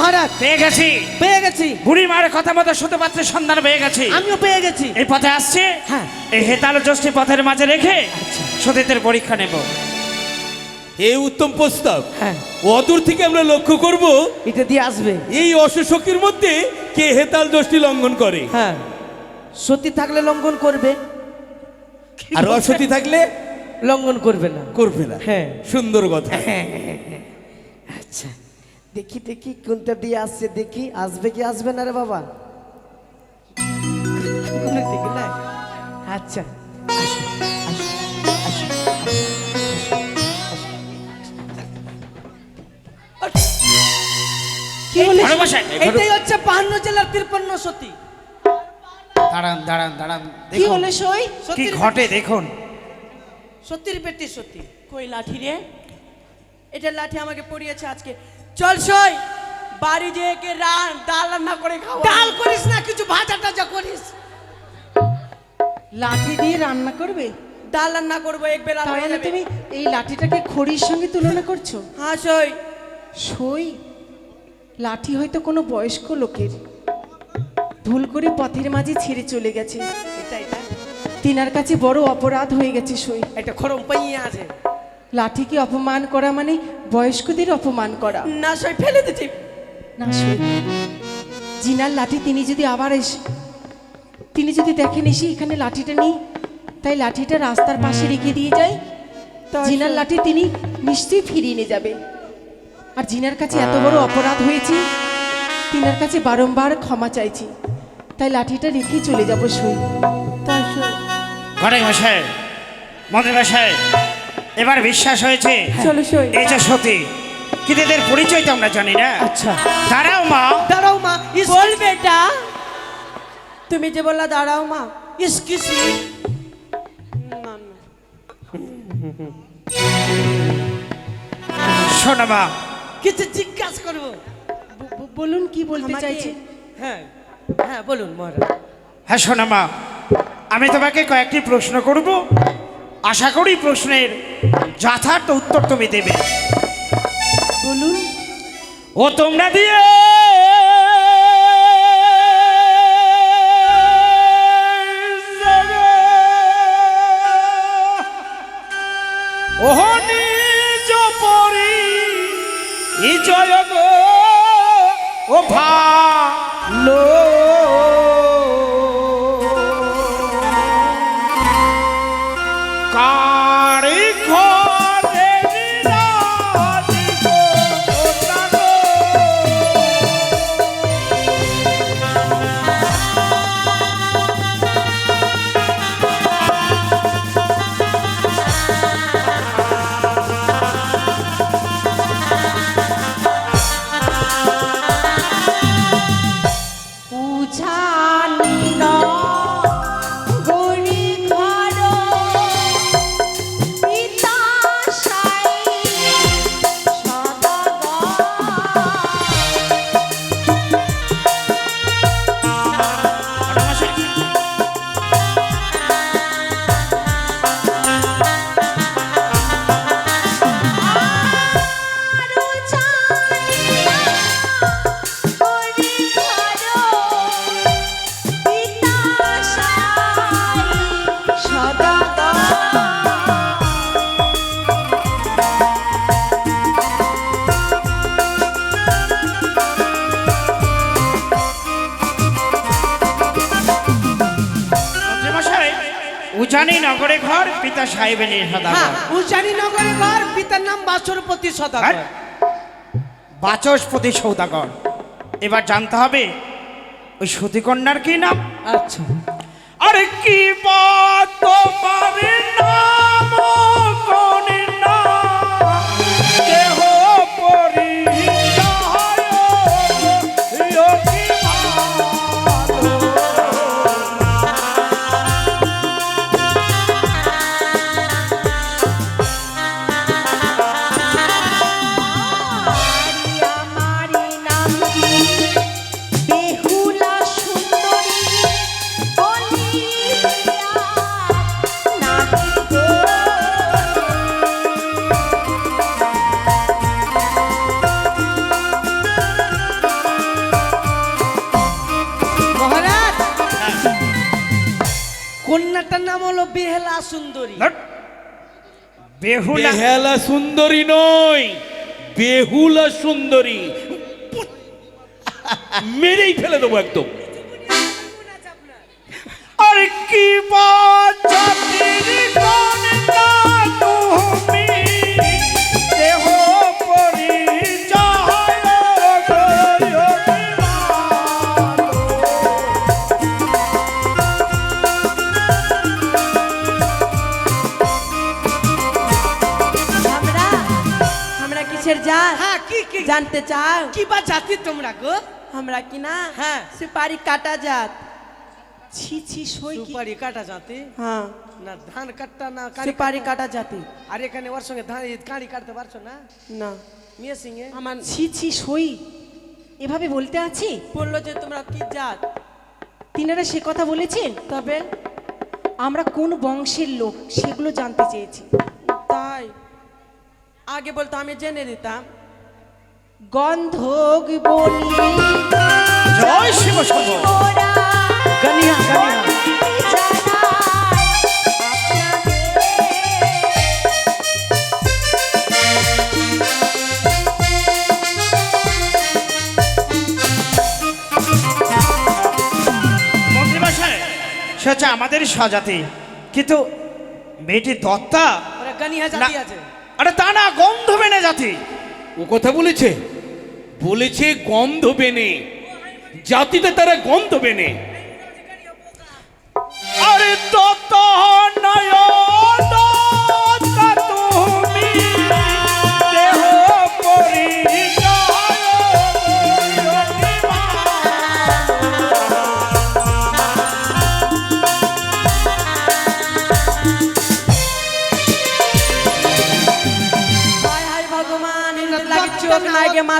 মহারাজ। পেয়ে গেছি। পেয়ে গেছি। বুড়ি মায়ের কথা মতো শুধু পাত্রের সন্ধান পেয়ে গেছি। আমিও পেয়ে গেছি। এই পথে আসছে। হ্যাঁ। এই হেতাল জ্যোষ্ঠী পথের মাঝে রেখে সতীতের পরীক্ষা নেব। এই উত্তম প্রস্তাব। হ্যাঁ। অদূর থেকে আমরা লক্ষ্য করব এটা দিয়ে আসবে। এই অসুশক্তির মধ্যে কে হেতাল দোষটি লঙ্ঘন করে। হ্যাঁ। সতী থাকলে লঙ্ঘন করবে। আর অসতী থাকলে? লঙ্ঘন করবে না। করবে না। হ্যাঁ। সুন্দর কথা। আচ্ছা। দেখি দেখি কোনটা দিয়ে আসছে দেখি আসবে কি আসবে না রে বাবা? আচ্ছা। এটাই হচ্ছে জেলার তিরপন্ন সতী। দাঁড়ান দাঁড়ান দাঁড়ান কি দেখুন। সই? কি ঘটে দেখুন। সতীর পেটি সতী। কই লাঠি রে? এটা লাঠি আমাকে পড়িয়েছে আজকে। চল সই। বাড়ি যে একে রান ডাল রান্না করে খাওয়া। ডাল করিস না কিছু ভাজা টাজা করিস। লাঠি দিয়ে রান্না করবে? ডাল রান্না করব এক বেলা তাহলে তুমি এই লাঠিটাকে খড়ির সঙ্গে তুলনা করছ? হ্যাঁ সই। সই? লাঠি হয়তো কোনো বয়স্ক লোকের। ভুল করে পথের মাঝে ছেড়ে চলে গেছে। এটা এটা তিনার কাছে বড় অপরাধ হয়ে গেছে সই। এটা খরম পাইয়ে আছে। লাঠিকে অপমান করা মানে বয়স্কদের অপমান করা। না সই ফেলে দিচ্ছি না সই জিনার লাঠি তিনি যদি আবার এসে তিনি যদি দেখেন এসে এখানে লাঠিটা নেই তাই লাঠিটা রাস্তার পাশে রেখে দিয়ে যায়। তাই জিনার লাঠি তিনি নিশ্চয়ই ফিরিয়ে নিয়ে যাবে। আর জিনার কাছে এত বড় অপরাধ হয়েছে তিনার কাছে বারংবার ক্ষমা চাইছি। তাই লাঠিটা রেখে চলে যাব সই তাই সই মন্ত্রী বসে এবার বিশ্বাস হয়েছে? এই যে সতী কিন্তু এদের পরিচয় তো আমরা জানি না। আচ্ছা। দাঁড়াও মা। দাঁড়াও মা বল বেটা। তুমি যে বললা দাঁড়াও মা ইসকিস শোনো মা। কিছু জিজ্ঞাসা করব। বলুন কি বলতে চাইছি? হ্যাঁ হ্যাঁ বলুন মহারাজ। হ্যাঁ শোনো মা। আমি তোমাকে কয়েকটি প্রশ্ন করব। আশা করি প্রশ্নের যথার্থ উত্তর তুমি দেবে। বলুন। ও তোমরা দিয়ে সাহেবের নির্হাদা হ্যাঁ নগরের ঘর পিতার নাম সদাগর। বাচস্পতি সৌদাগর। এবার জানতে হবে ওই সতীকন্যার কি নাম? আচ্ছা। আরে কি বা তোমার নাম কোন? সুন্দরী। বেহুলা বেহালা সুন্দরী নয় বেহুলা সুন্দরী। মেরেই ফেলে দেবো একদম। আর কি কন্যা তুমি। হ্যাঁ কি কি জানতে চাও কি বা জাতি তোমরা গো আমরা কি না হ্যাঁ। সুপারি কাটা জাত ছি ছি সই সুপারি কাটা জাতি হ্যাঁ না ধান কাটটা না সুপারি কাটা। কাটা জাতি আর এখানে ওর সঙ্গে ধান কাড়ি কাটতে পারছ না না মেয়ে সিংহে আমার ছি ছি সই এভাবে বলতে আছি বলল যে তোমরা কি জাত তিনারা সে কথা বলেছেন তবে আমরা কোন বংশের লোক সেগুলো জানতে চেয়েছি তাই আগে বলতো আমি জেনে দিতাম গন্ধক বলি জয় শিব গানিয়া গানিয়া। সে হচ্ছে আমাদের স্বজাতি। কিন্তু মেয়েটি দত্তা? ওরা গানিয়া জাতি আছে। আরে তা না, গন্ধ বেনে জাতি। ও কথা বলেছে? বলেছে গন্ধ বেনে। জাতিতে তারা গন্ধ বেনে।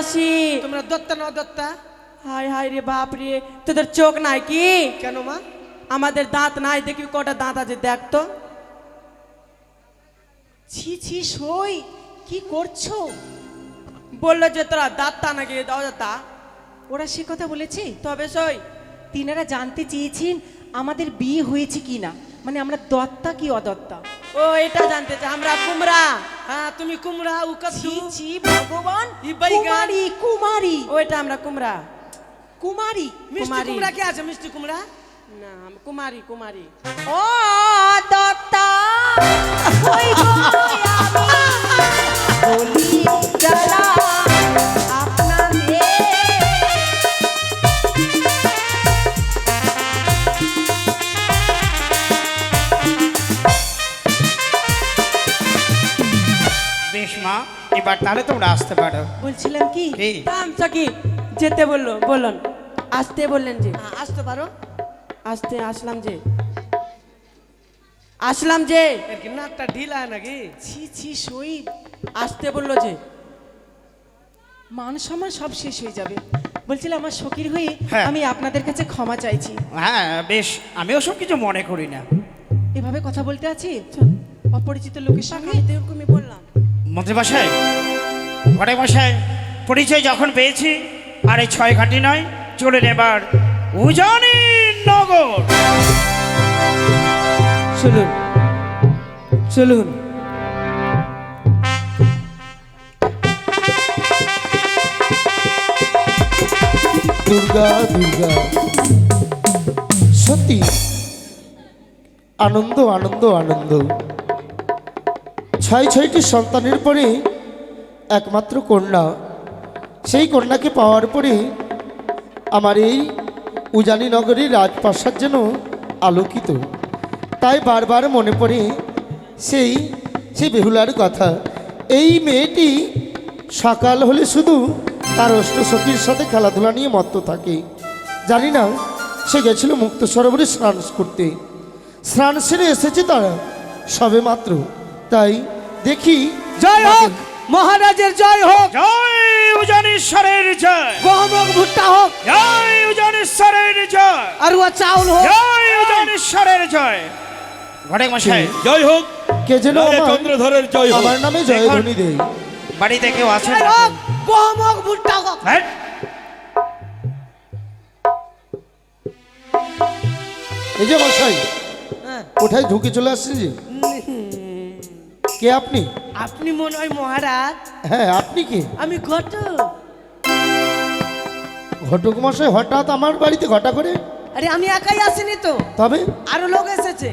মাসি তোমরা দত্তা না দত্তা? হায় হায় রে বাপ রে তোদের চোখ নাই কি? কেন মা? আমাদের দাঁত নাই দেখি কটা দাঁত আছে দেখ তো। ছি ছি সই কি করছ? বলল যে তোরা দাঁতটা নাকি অযথা ওরা সে কথা বলেছে? তবে সই। তিনারা জানতে চেয়েছেন আমাদের বিয়ে হয়েছে কি না মানে আমরা দত্তা কি অদত্তা? ও এটা জানতে চাই আমরা কুমড়া। হ্যাঁ তুমি কুমড়া ও কদ্দু ছি ভগবান ই বৈগানি কুমারী ও এটা আমরা কুমড়া। কুমারী মিষ্টি কুমারী। কুমড়া কে আছে মিষ্টি কুমড়া? না কুমারী কুমারী। ও দত্তা। মা এবার তাহলে তোমরা আসতে পারো। বলছিলাম কি? কি? তামসা কি যেতে বলল বলুন। আসতে বললেন যে। হ্যাঁ, আসতে পারো। আসতে আসলাম যে। আসলাম যে। নাকটা ঢিলা নাকি? ছি ছি সই। আসতে বলল যে। মান সম্মান সব শেষ হয়ে যাবে। বলছিলাম আমার শখের হয়ে হ্যাঁ। আমি আপনাদের কাছে ক্ষমা চাইছি। হ্যাঁ বেশ। আমি ওসব কিছু মনে করি না। এভাবে কথা বলতে আছি? অপরিচিত লোকের সঙ্গে? মন্ত্রীমশাই ঘরে মশাই, পরিচয় যখন পেয়েছি, আর এই ছয় ঘাটি নয় চলে এবার উজানি নগর। চলুন চলুন। দুর্গা দুর্গা। সত্যি, আনন্দ আনন্দ আনন্দ। ছয় ছয়টি সন্তানের পরে একমাত্র কন্যা। সেই কন্যাকে পাওয়ার পরে আমার এই উজানি নগরীর রাজপ্রাসাদ যেন আলোকিত। তাই বারবার মনে পড়ে সেই সেই বেহুলার কথা। এই মেয়েটি সকাল হলে শুধু তার অষ্টসখীর সাথে খেলাধুলা নিয়ে মত্ত থাকে। জানি না, সে গেছিল মুক্ত সরোবরে স্নান করতে। স্নান সেরে এসেছে তারা সবে মাত্র তাই দেখি জয় হোক মহারাজের জয় হোক। জয় উজানেশ্বরের জয়। গহমক ভুট্টা হোক। জয় উজানেশ্বরের জয়। আর ও চাউল হোক। জয় উজানেশ্বরের জয়। ঘরে মশাই জয় হোক। কে যেন চন্দ্রধরের জয় হোক। আমার নামে জয়। ধ্বনি দেয়। বাড়িতে কেউ জয় হোক গহমক ভুট্টা হোক। হ্যাঁ? এই যে মশাই হ্যাঁ। কোথায় ঢুকে চলে আসছে যে? কে আপনি? আপনি মনে হয় মহারাজ। হ্যাঁ আপনি কে? আমি ঘট ঘটক মশাই হঠাৎ আমার বাড়িতে ঘটা করে? আরে আমি একাই আসিনি তো। তবে? আরও লোক এসেছে।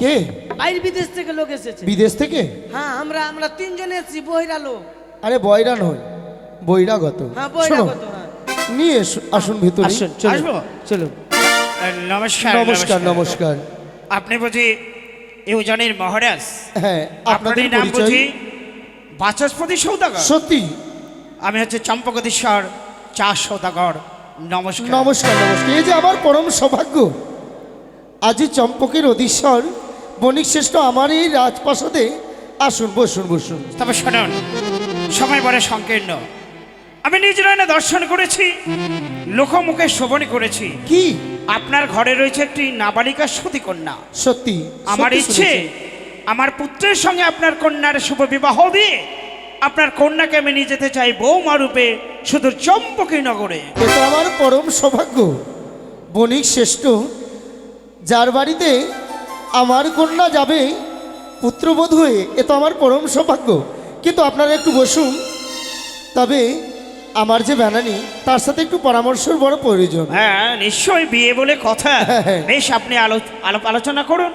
কে? বাইরে বিদেশ থেকে লোক এসেছে। বিদেশ থেকে? হ্যাঁ আমরা আমরা তিনজন এসেছি বহিরা লোক। আরে বয়রা নয় বৈরাগত হ্যাঁ বহিরাগত হ্যাঁ। নিয়ে এসো, আসুন ভিতরে। আসুন চলুন আসব? চলুন। নমস্কার নমস্কার। নমস্কার। আপনি বুঝি ইউজানির মহারাজ হ্যাঁ আপনাদের নাম বুঝি বাচস্পতি সৌদাগর? সত্যি। আমি হচ্ছে চম্পকদীশ্বর চা সৌদাগর নমস্কার। নমস্কার নমস্কার। এই যে আমার পরম সৌভাগ্য আজি চম্পকের অধীশ্বর বণিক শ্রেষ্ঠ আমার এই রাজপ্রাসাদে আসুন বসুন বসুন। তবে শুনুন সময় বড় সংকীর্ণ। আমি নিজ দর্শন করেছি লোকমুখে শোভন করেছি। কি? আপনার ঘরে রয়েছে একটি নাবালিকা সতী কন্যা সত্যি আমার ইচ্ছে আমার পুত্রের সঙ্গে আপনার কন্যার শুভ বিবাহ দিয়ে আপনার কন্যাকে আমি নিয়ে যেতে চাই বৌমা রূপে শুধু চম্পকী নগরে। এ তো আমার পরম সৌভাগ্য। বণিক শ্রেষ্ঠ যার বাড়িতে আমার কন্যা যাবে পুত্রবধূ হয়ে এ তো আমার পরম সৌভাগ্য। কিন্তু আপনারা একটু বসুন। তবে আমার যে ব্যানানি তার সাথে একটু পরামর্শের বড় প্রয়োজন। হ্যাঁ নিশ্চয়ই বিয়ে বলে কথা। হ্যাঁ, হ্যাঁ। বেশ আপনি আলো আলাপ আলোচনা করুন।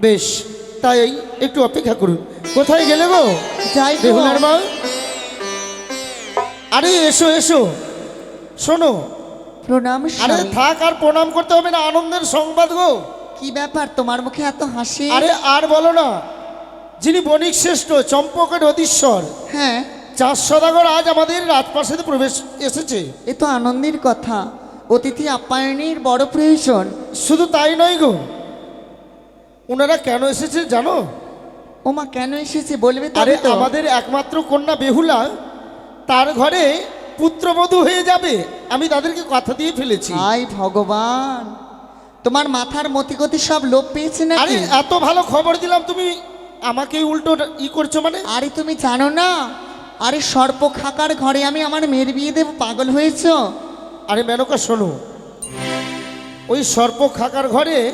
বেশ তাই একটু অপেক্ষা করুন। কোথায় গেলে গো? যাই। বেহুলার মা? আরে এসো এসো। শোনো। প্রণাম আরে থাক আর প্রণাম করতে হবে না আনন্দের সংবাদ গো। কি ব্যাপার তোমার মুখে এত হাসি? আরে আর বলো না যিনি বণিক শ্রেষ্ঠ চম্পকের অধীশ্বর। হ্যাঁ। চার সদাগর আজ আমাদের রাজপ্রাসাদে প্রবেশ এসেছে। এ তো আনন্দের কথা। অতিথি আপ্যায়নের বড় প্রয়োজন। শুধু তাই নয় গো। ওনারা কেন এসেছে জানো? ওমা কেন এসেছে বলবে আরে আমাদের একমাত্র কন্যা বেহুলা তার ঘরে পুত্রবধূ হয়ে যাবে। আমি তাদেরকে কথা দিয়ে ফেলেছি। হাই ভগবান। তোমার মাথার মতিগতি সব লোপ পেয়েছে না আরে এত ভালো খবর দিলাম তুমি। আমাকে উল্টো ই করছ মানে? আরে তুমি জানো না আরে সর্প খাকার ঘরে আমি আমার মেয়ের বিয়ে দেব পাগল হয়েছ? আরে মেনকা শোনো। ওই সর্প খাকার ঘরে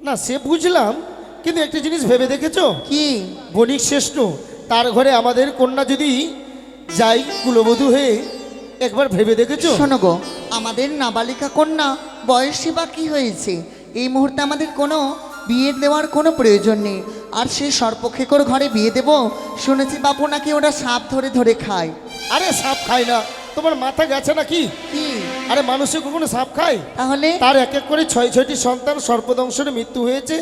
না সে বুঝলাম কিন্তু একটা জিনিস ভেবে দেখেছ? কি? বণিক শ্রেষ্ঠ তার ঘরে আমাদের কন্যা যদি যাই কুলবধূ হয়ে একবার ভেবে দেখেছ? শোনো গো আমাদের নাবালিকা কন্যা বয়সী বা কি হয়েছে? এই মুহূর্তে আমাদের কোনো বিয়ে দেওয়ার কোনো প্রয়োজন নেই। আর সেই সর্পক্ষেকর ঘরে বিয়ে দেব? শুনেছি বাপু নাকি ওরা সাপ ধরে ধরে খায়। আরে সাপ খায় না। তোমার মাথা গেছে নাকি? কি? আরে মানুষে কখনো সাপ খায়? তাহলে? তার এক এক করে ছয় ছয়টি সন্তান সর্পদংশনে মৃত্যু হয়েছে।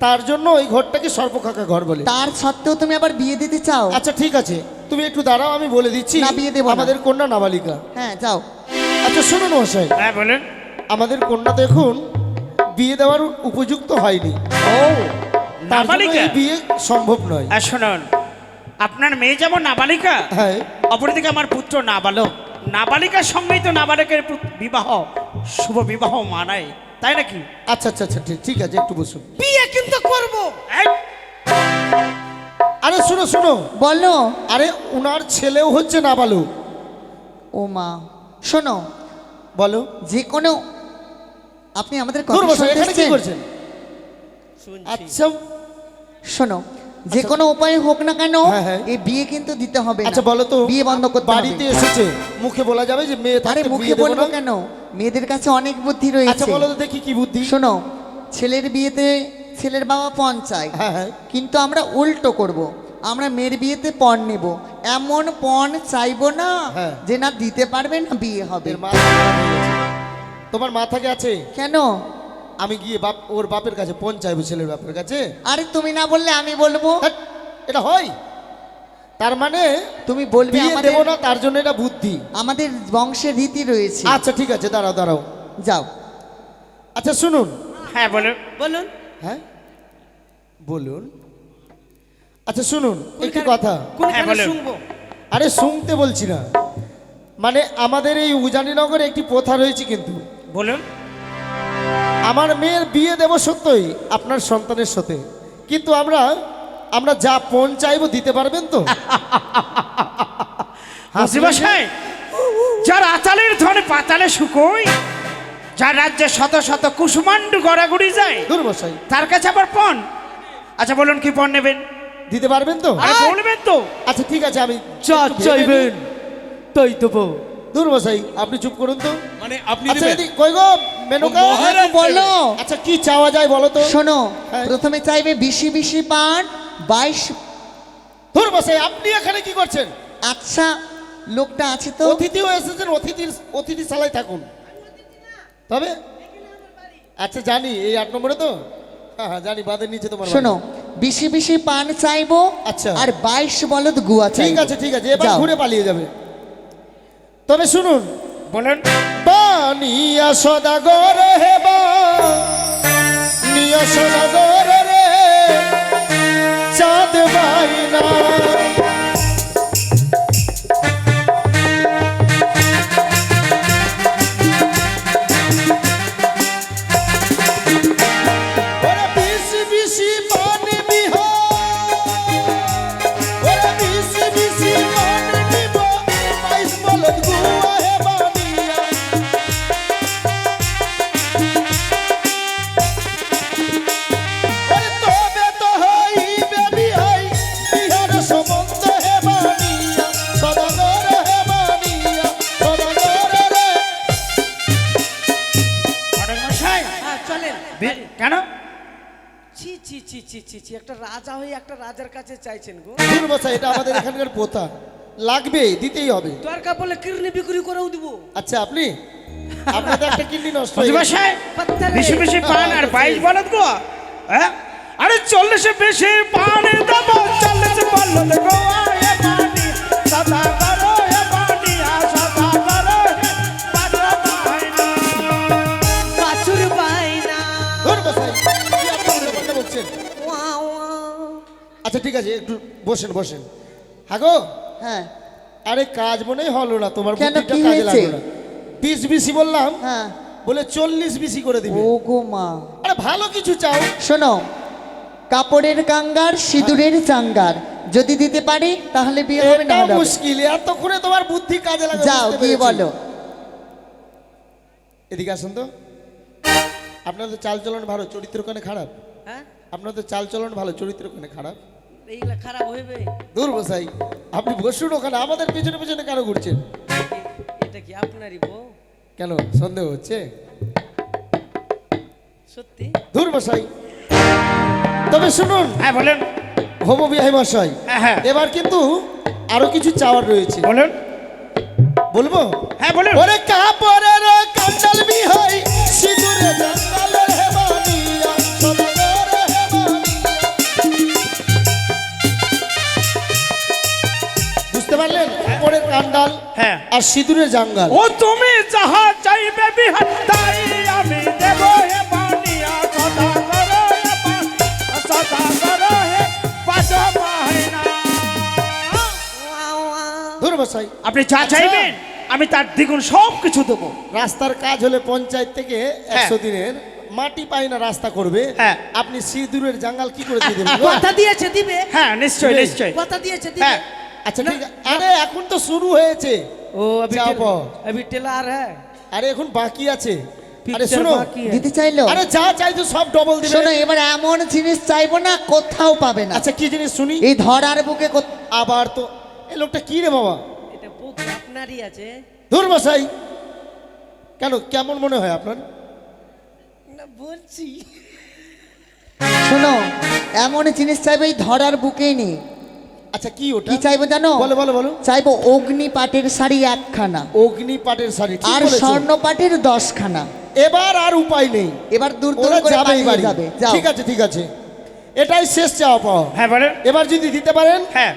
তার জন্য ওই ঘরটাকে সর্পখাকা ঘর বলে। তার সত্ত্বেও তুমি আবার বিয়ে দিতে চাও? আচ্ছা ঠিক আছে। তুমি একটু দাঁড়াও আমি বলে দিচ্ছি। না, বিয়ে দেবো না। আমাদের কন্যা নাবালিকা। হ্যাঁ যাও। আচ্ছা শুনুন মশাই হ্যাঁ বলেন। আমাদের কন্যা তো এখন বিয়ে দেওয়ার উপযুক্ত হয়নি। ও তার জন্য নাবালিকা? এই বিয়ে সম্ভব নয়। আর শুনুন আপনার মেয়ে যেমন নাবালিকা হ্যাঁ। অপরদিকে আমার পুত্র নাবালক। নাবালিকার সঙ্গেই তো নাবালকের পু- বিবাহ শুভ বিবাহ মানায় তাই নাকি? আচ্ছা আচ্ছা আচ্ছা ঠিক- ঠিক আছে একটু বসুন। বিয়ে কিন্তু করব। এই, আরে শুনো শুনো। বলো। আরে উনার ছেলেও হচ্ছে নাবালক। ও মা শোনো। বলো। যে কোনো আপনি আমাদের দূর কথা শুনতে এখানে কি করছেন? আচ্ছা শোনো যে কোনো উপায় হোক না কেন হ্যাঁ, হ্যাঁ। এই বিয়ে কিন্তু দিতে হবে আচ্ছা বলো তো বিয়ে বন্ধ করতে বাড়িতে এসেছে মুখে বলা যাবে যে মেয়ে আরে মুখে বলব কেন? মেয়েদের কাছে অনেক বুদ্ধি রয়েছে। আচ্ছা বলো তো দেখি কি বুদ্ধি। শোনো ছেলের বিয়েতে ছেলের বাবা পণ চায় হ্যাঁ হ্যাঁ। কিন্তু আমরা উল্টো করব। আমরা মেয়ের বিয়েতে পণ নেব। এমন পণ চাইব না। যে না দিতে পারবে না বিয়ে হবে। তোমার মাথা গেছে কেন? আমি গিয়ে বাপ ওর বাপের কাছে পণ চাইব ছেলের বাপের কাছে। আরে তুমি না বললে আমি বলব। এটা হয়। তার মানে তুমি বলবে বিয়ে দেবো না তার জন্য এটা বুদ্ধি। আমাদের বংশের রীতি রয়েছে। আচ্ছা ঠিক আছে দাঁড়াও দাঁড়াও। যাও। আচ্ছা শুনুন। হ্যাঁ বলুন। বলুন। হ্যাঁ? বলুন। আচ্ছা শুনুন একটি কথা। শুনব? আরে শুনতে বলছি না। মানে আমাদের এই উজানিনগরে একটি প্রথা রয়েছে কিন্তু। বলুন। আমার মেয়ের বিয়ে দেব সত্যই আপনার সন্তানের সাথে। কিন্তু আমরা আমরা যা পণ চাইব দিতে পারবেন তো? যার আতালের ধনে পাতালে শুকোই যার রাজ্যে শত শত কুসুমান্ডু গড়াগড়ি যায় দূর মশাই তার কাছে আবার পণ। আচ্ছা বলুন কি পণ নেবেন? দিতে পারবেন তো? আরে বলবেন তো? আচ্ছা ঠিক আছে আমি যা চাইবেন। তাই দেবো। দূর মশাই আপনি চুপ করুন তো। মানে আপনি আচ্ছা কই গো মেনকা? বলো। আচ্ছা কি চাওয়া যায় বলো তো? শোনো হ্যাঁ। প্রথমে চাইবে বিশি বিশি পান বাইশ ধুর মশাই আপনি এখানে কি করছেন? আচ্ছা লোকটা আছে তো। অতিথিও এসেছেন অতিথির অতিথি সালাই থাকুন। তবে? আচ্ছা জানি এই আট নম্বরে তো? হ্যাঁ হ্যাঁ জানি বাদের নিচে তোমার শোনো বিশি বিশি পান চাইব আচ্ছা। আর বাইশ বলদ গুয়া ঠিক আছে ঠিক আছে এবার ঘুরে পালিয়ে যাবে। তবে শুনুন। বলেন। বানিয়া সদাগর হে বানিয়া সদাগর রে চাঁদ বাইনা। চাইছেন গো। দূর বসা এটা আমাদের এখানকার প্রথা লাগবে দিতেই হবে। দরকার পড়লে কিডনি বিক্রি করেও দিব। আচ্ছা আপনি? আপনাদের একটা কিডনি নষ্ট হয়ে গেছে। বেশি বেশি পান আর বাইশ বলদ গো হ্যাঁ? আরে চল্লিশে বেশি পান দেবো চল্লিশ বলদ গো আয় পানি সদা আচ্ছা ঠিক আছে একটু বসেন বসেন। হাগো হ্যাঁ। আরে কাজ মনেই হলো না তোমার কেন, বুদ্ধিটা কি কাজে হয়েছে? লাগল না। বিশ বিসি বললাম হ্যাঁ। বলে চল্লিশ বিসি করে দিবে। ও গো মা। আরে ভালো কিছু চাও। শোনো কাপড়ের কাঙ্গার সিঁদুরের চাঙ্গার। যদি দিতে পারি তাহলে বিয়ে হবে না এটা হবে। মুশকিল এতক্ষণে তোমার বুদ্ধি কাজে লাগে যাও বুঝতে গিয়ে পেরেছি। বলো। এদিকে আসুন তো। আপনাদের চাল চলন ভালো চরিত্র কোনে খারাপ? হ্যাঁ? আপনাদের চাল চলন ভালো চরিত্র কোনে খারাপ? এইগুলা খারাপ হইবে? দূর বসাই আপনি বসুন ওখানে আমাদের পেছনে পেছনে কেন ঘুরছেন? এটা কি আপনারই বউ? কেন সন্দেহ হচ্ছে? সত্যি? দূর বসাই তবে শুনুন হ্যাঁ বলেন। হবু বিহাই মশাই হ্যাঁ হ্যাঁ। এবার কিন্তু আরও কিছু চাওয়ার রয়েছে। বলেন। বলব? হ্যাঁ বলেন। ওরে কাপড়ের কান্ডাল বিহাই আর সিঁদুরের জাঙ্গাল। ও তুমি যাহা চাইবে বিহার তাই আমি দেব হে বানিয়া করো করো আপনি যা আচ্ছা। চাইবেন আমি তার দ্বিগুণ সব কিছু দেবো। রাস্তার কাজ হলে পঞ্চায়েত থেকে একশো দিনের। মাটি পাই না রাস্তা করবে। হ্যাঁ। আপনি সিঁদুরের জাঙ্গাল কি করে দিয়ে দেবেন? কথা দিয়েছে দিবে। হ্যাঁ নিশ্চয় দিবে। নিশ্চয় কথা দিয়েছে দিবে। হ্যাঁ আচ্ছা আরে এখন তো শুরু হয়েছে। ও আবি আবি টেলার হ্যাঁ আরে এখন বাকি আছে। আরে শোনো। দিতে চাইলো? আরে যা চাইছো সব ডবল দিবে। শোনো এবার এমন জিনিস চাইব না কোথাও পাবে আচ্ছা কি জিনিস শুনি? এই ধরার বুকে আবার তো এ লোকটা কি রে বাবা? এটা বুক আপনারই আছে। ধুর মশাই কেন কেমন মনে হয় আপনার? না বলছি। শোনো এমন জিনিস চাইবে এই ধরার বুকেই নেই। আচ্ছা কি ওটা? কি চাইব জানো? বলো বলো বলো। চাইব অগ্নি পাটের শাড়ি একখানা। অগ্নি পাটের শাড়ি ঠিক আর স্বর্ণ পাটের দশখানা। এবার আর উপায় নেই। এবার দূর দূর করে বাড়ি। যাবে। ঠিক আছে ঠিক আছে। এটাই শেষ চাওয়া পাওয়া। হ্যাঁ বলেন এবার যদি দিতে পারেন হ্যাঁ।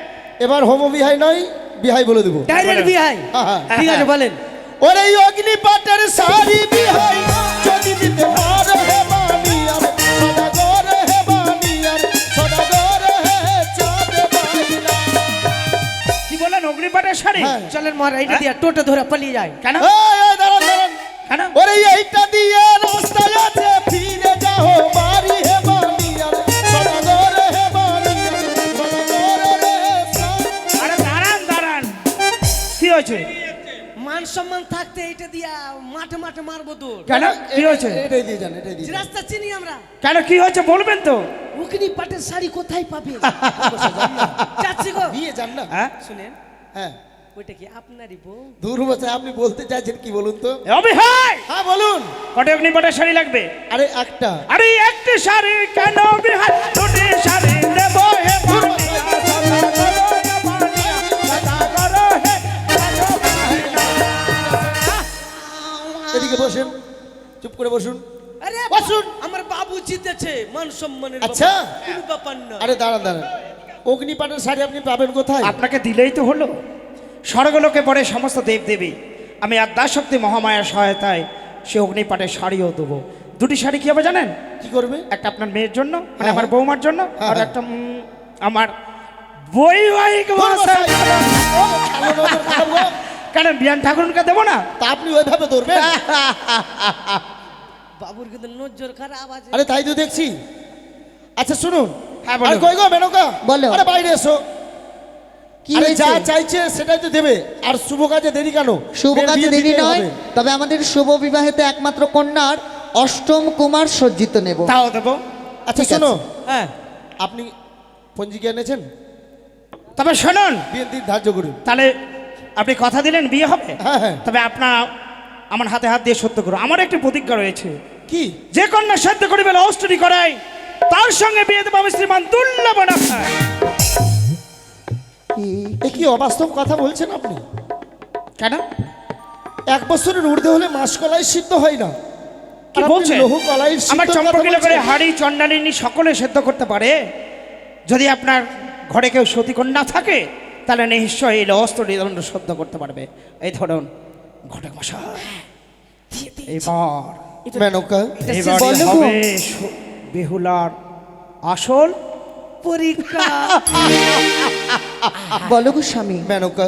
এবার হোম বিহাই নয় বিহাই বলে দেবো। ডাইরেক্ট বিহাই। হ্যাঁ, হ্যাঁ। ঠিক আছে বলেন। ওরে এই অগ্নি পাটের শাড়ি বিহাই যদি দিতে পারো শাড়ি হ্যাঁ। চলেন মার এইটা দিয়া টোটো ধরে পালিয়ে যায়। কেন। কেন? ওরে এইটা দিয়ে রাস্তায় আছে ফিরে যাও বাড়ি হে বানিয়ার সদাগর হে বানিয়ার সদাগর হে আরে দাঁড়ান দাঁড়ান। কি হয়েছে? মান সম্মান থাক তো এইটা দিয়া মাঠে মাঠে মারবো তোর। কেন? কি হয়েছে? এটাই দিয়ে যান এটাই দিয়ে রাস্তা চিনি আমরা। কেন কি হয়েছে বলবেন তো? উকিনি পাটের শাড়ি কোথায় পাবে? যাচ্ছি গো। দিয়ে যান না। হ্যাঁ শুনেন। হ্যাঁ। ওইটা কি আপনারই বউ? দূর আপনি বলতে চাইছেন কি বলুন তো? হ্যাঁ! বলুন। কটে অগ্নিপটের শাড়ি লাগবে। আরে একটা। আরে একটি শাড়ি কেন বিহার দুটি শাড়ি দেব হে এদিকে বসেন চুপ করে বসুন। আরে বসুন। আমার বাবু জিতেছে মান সম্মানের আচ্ছা। ব্যাপার। কোনো ব্যাপার না আরে দাঁড়ান দাঁড়ান। অগ্নিপাটের শাড়ি আপনি পাবেন কোথায়? আপনাকে দিলেই তো হলো। স্বর্গলোকে পড়ে সমস্ত দেবদেবী। আমি আদ্যাশক্তি মহামায়ার সহায়তায় সে অগ্নিপাটের শাড়িও দেবো। দুটি শাড়ি কি হবে জানেন? কি করবে? একটা আপনার মেয়ের জন্য মানে হ্যাঁ, আমার। বৌমার জন্য হ্যাঁ, আর হ্যাঁ। একটা আমার বৈবাহিক কেন বিয়ান ঠাকুরকে দেবো না? তা আপনি ওইভাবে ধরবেন? বাবুর কিন্তু নজর খারাপ আছে। আরে তাই তো দেখছি। আচ্ছা শুনুন। হ্যাঁ। কই গো মেনকা? বলো। আরে বাইরে এসো। আরে যা চাইছে সেটাই তো দেবে। আর শুভ কাজে দেরি কেন? শুভ কাজে দেরি নয় তবে আমাদের শুভ বিবাহেতে একমাত্র কন্যার অষ্টম কুমার সজ্জিত নেব। তাও দেবো? আচ্ছা শোনো। হ্যাঁ আপনি পঞ্জিকা এনেছেন? তবে শুনুন। বিয়ের দিন ধার্য করুন তাহলে আপনি কথা দিলেন বিয়ে হবে? হ্যাঁ হ্যাঁ। তবে আপনার আমার হাতে হাত দিয়ে সত্য করো। আমার একটি প্রতিজ্ঞা রয়েছে। কি? যে কন্যা সাধ্য করিবে অষ্টরি করায় তার সঙ্গে বিয়ে দেবো আমি শ্রীমান দুর্লভ না এ কি অবাস্তব কথা বলছেন আপনি? কেন? এক বছরের ঊর্ধ্বে হলে মাসকলাই সিদ্ধ হয় না। কি আর আপনি বলছেন? লৌহ কলাই আমার কথা করে হাড়ি চন্ডালিনী সকলে সেদ্ধ করতে পারে? যদি আপনার ঘরে কেউ সতীকন্যা থাকে তাহলে নিশ্চয়ই এই অস্ত্র নিদণ্ড সদ্য করতে পারবে। এই ধরুন ঘটক মশাই এবার মেনকা। এবার হবে বেহুলার আসল পরীক্ষা। বলো গো স্বামী। মেনকা